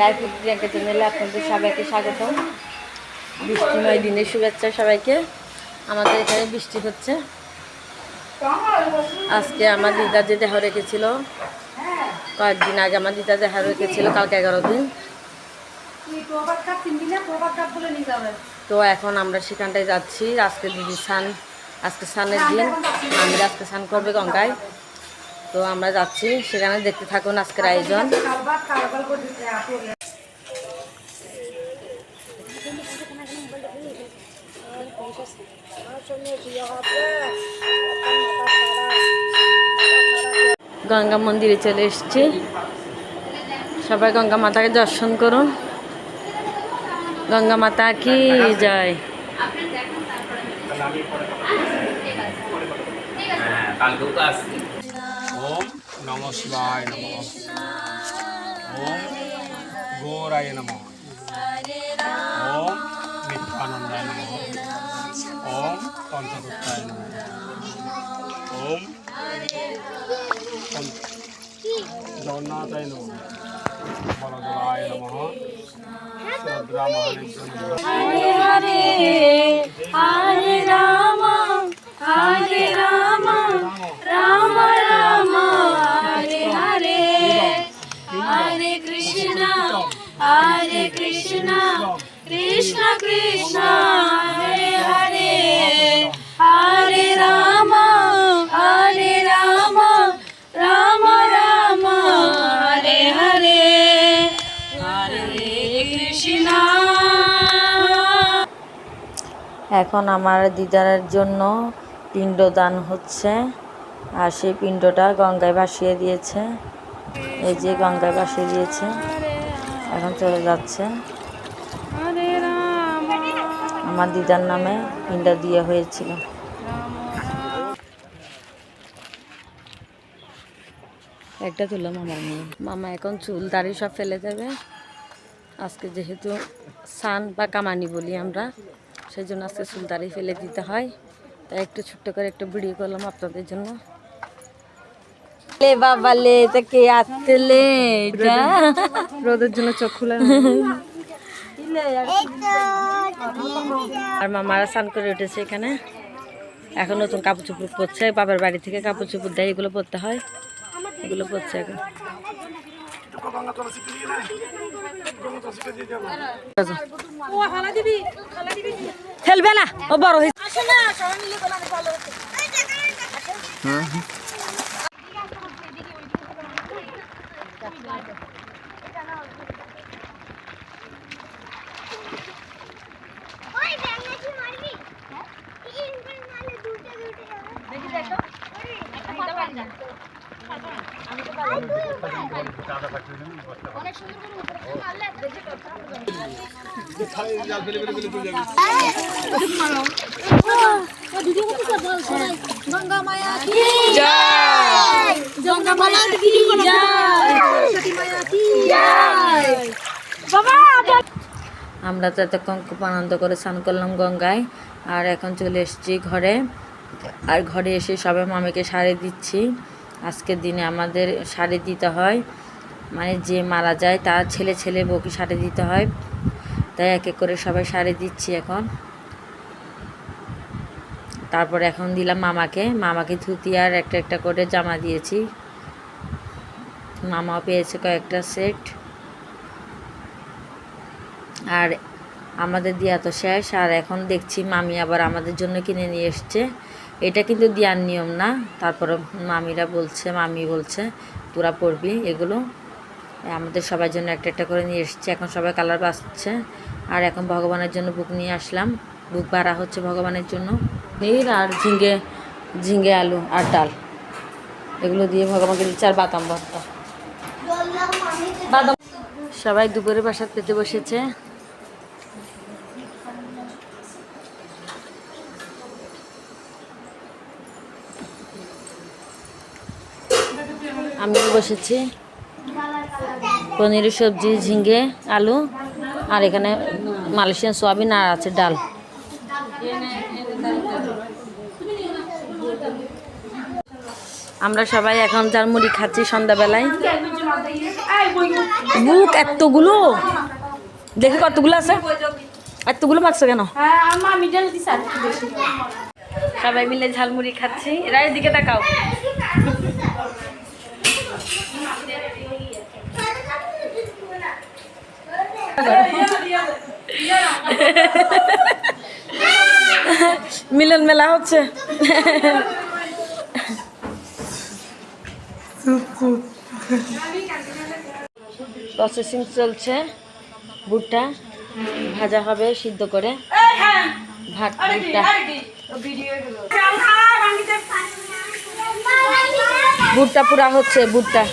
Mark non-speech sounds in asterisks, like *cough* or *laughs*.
Life Priyanka চ্যানেলে আপনাদের সবাইকে স্বাগত। বৃষ্টিময় দিনের শুভেচ্ছা সবাইকে। আমাদের এখানে বৃষ্টি হচ্ছে। আজকে আমার দিদা যে দেহ রেখেছিল, কয়েকদিন আগে আমার দিদা দেহ রেখেছিল, কালকে এগারো দিন। তো এখন আমরা সেখানটায় যাচ্ছি। আজকে দিদি স্নান, আজকে স্নানের দিন। আমি আজকে স্নান করবে গঙ্গায়। তো আমরা যাচ্ছি। সেখানে দেখতে থাকুন আজকের আয়োজন। গঙ্গা মন্দিরে চলে এসেছি। সবাই গঙ্গা মাতাকে দর্শন করুন। গঙ্গা মাতা কি জয়? হ্যাঁ কালকেও তো আসছি। নম শিবায় নম ওম গৌরায় নম ওম নিত্যানন্দায় নম ওম পঞ্চদত্তায় নম ওম জগন্নাথায় নম বলদেবায় নম হরে হরে হরে রাম হরে রাম কৃষ্ণ কৃষ্ণ হরে হরে। হরে রাম হরে রাম। রাম রাম হরে হরে। হরে কৃষ্ণ। এখন আমার দিদারের জন্য পিণ্ডদান হচ্ছে আর সেই পিণ্ডটা গঙ্গায় ভাসিয়ে দিয়েছে। এই যে গঙ্গায় ভাসিয়ে দিয়েছে এখন চলে যাচ্ছে। আমার দিদার নামে পিণ্ড দিয়ে হয়েছিল। একটা তুললাম আমার মেয়ে। মামা এখন চুল দাড়ি সব ফেলে দেবে। আজকে যেহেতু সান বা কামানি বলি আমরা সেই জন্য আজকে চুল দাড়ি ফেলে দিতে হয়। তাই একটু ছোট্ট করে একটু ভিডিও করলাম আপনাদের জন্য। লে বাবা লে তা কে এটা রোদের জন্য চোখ খুলে আর মামারা স্নান করে উঠেছে এখানে। এখন নতুন কাপড় চোপড় পরছে বাবার বাড়ি থেকে কাপড় চোপড় দেয় এগুলো পরতে হয়। এগুলো পরছে এখন। খেলবে না ও বড় হয়েছে। আমরা তো এতক্ষণ খুব আনন্দ করে স্নান করলাম গঙ্গায়, আর এখন চলে এসেছি ঘরে। আর ঘরে এসে সবাই মামিকে শাড়ি দিচ্ছি। আজকের দিনে আমাদের শাড়ি দিতে হয়। মানে যে মারা যায় তার ছেলে ছেলে বউকে শাড়ি দিতে হয়। তাই এক এক করে সবাই শাড়ি দিচ্ছি এখন। তারপর এখন দিলাম মামাকে। মামাকে ধুতি আর একটা একটা করে জামা দিয়েছি। মামাও পেয়েছে কয়েকটা সেট। আর আমাদের দেওয়া তো শেষ। আর এখন দেখছি মামি আবার আমাদের জন্য কিনে নিয়ে এসছে। এটা কিন্তু দেওয়ার নিয়ম না। তারপরে মামিরা বলছে, মামি বলছে, তোরা পড়বি এগুলো। আমাদের সবার জন্য একটা একটা করে নিয়ে এসছে। এখন সবাই কালার বাঁচছে আর এখন ভগবানের জন্য বুক নিয়ে আসলাম। বুক ভাড়া হচ্ছে ভগবানের জন্য। নীল আর ঝিঙ্গে ঝিঙ্গে আলু আর ডাল। এগুলো দিয়ে ভগবানকে দিচ্ছে আর বাদাম ভর্তা। বাদাম। সবাই দুপুরে বাসার পেতে বসেছে। আমিও বসেছি। পনিরের সবজি ঝিঙ্গে আলু, আর এখানে মালয়েশিয়ান সোয়াবিন আর আছে ডাল। আমরা সবাই এখন যার মুড়ি খাচ্ছি সন্ধ্যাবেলায়। বুক এতগুলো! দেখি কতগুলো আছে? এতগুলো মারছো কেন? সবাই মিলে ঝালমুড়ি খাচ্ছি। এরা এদিকে তাকাও। *laughs* মিলন মেলা হচ্ছে। প্রসেসিং চলছে। ভুট্টা ভাজা হবে সিদ্ধ করে। ভাত, ভুট্টা। ভুট্টা পুরা হচ্ছে, ভুট্টা।